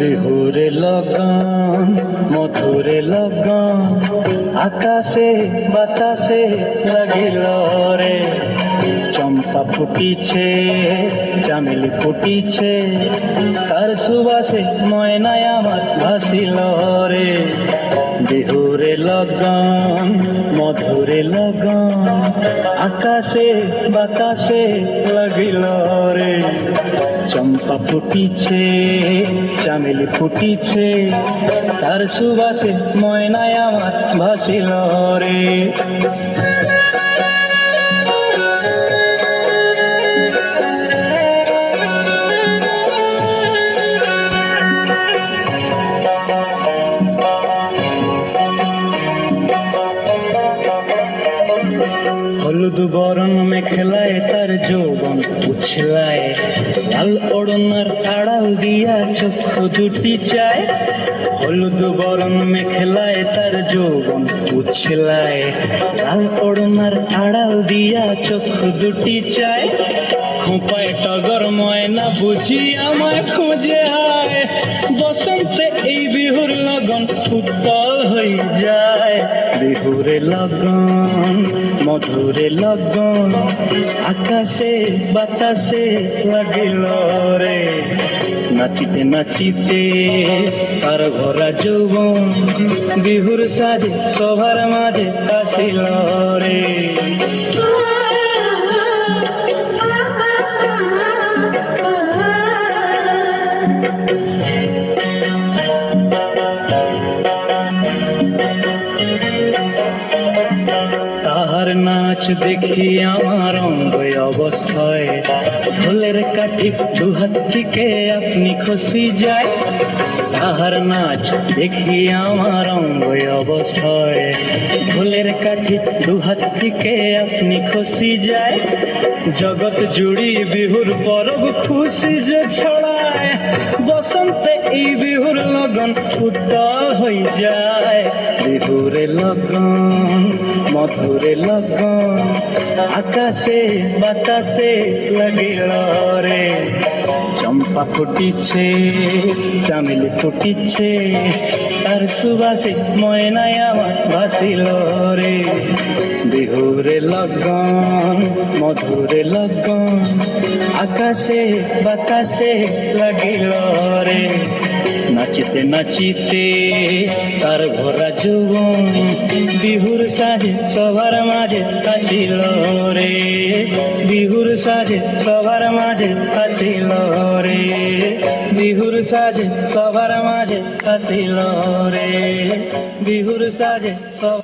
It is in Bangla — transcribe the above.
বিহুরে লগন মধুরে লগন আকাশে বাতাসে লাগিল রে। চম্পা ফুটিছে চামেলি ফুটিছে, তার সুবাসে ময়নায় আমার ভাসিল রে। বিহুরে লগন, মধুরে লগন, আকাশে বাতাসে লাগিল রে। চম্পা ফুটিছে চামেলি ফুটিছে, তার সুবাসে ময়নায় আমার ভাসিল রে। হলুদ বরণ মেখলায় তার যৌবন উছলায়। লাল ওড়নার তাড়াল দিয়া চক্ষু দুটি চায়। হলুদ বরণ মেখলায় তার যৌবন উছলায়। লাল ওড়নার তাড়াল দিয়া চক্ষু দুটি চায়। খোঁপায় টগর ময়না বুঝি আমায় খুঁজে বিহুরে লগন মধুরে লগন আকাশে বাতাসে লাগিল রে নাচিতে নাচিতে তার ভরা যৌবন বিহুর সাজে সবার মাঝে আসিল রে দেখি আমার অঙ্গ অবস্থায়। ঢোলের কাঠি দুহাত থেকে আপনি খুশি যায়। তাহার নাচ দেখি আমার অঙ্গ অবস্থায়। ঢোলের কাঠি দুহাত থেকে আপনি খুশি যায়। জগৎ জুড়ি বিহুর পরব খুশি যে ছড়ায়। বসন্তে এই বিহুর লগন উত্তল হয়ে যায়। বিহুরে লগন, মধুরে লগন, আকাশে বাতাসে লাগিল রে। চম্পা ফুটিছে, চামেলি ফুটিছে, তার সুবাসে ময়নায় আমার ভাসিল রে। বিহুরে লগন, মধুরে লগন, আকাশে বাতাসে লাগিল রে। নাচিতে নাচিতে তার ভরা যুব বিহুর সাজে সবার মাঝে আসিল রে। বিহুর সাজে সবার মাঝে আসিল রে। বিহুর সাজে সবার মাঝে আসিল রে। বিহুর সাজে সব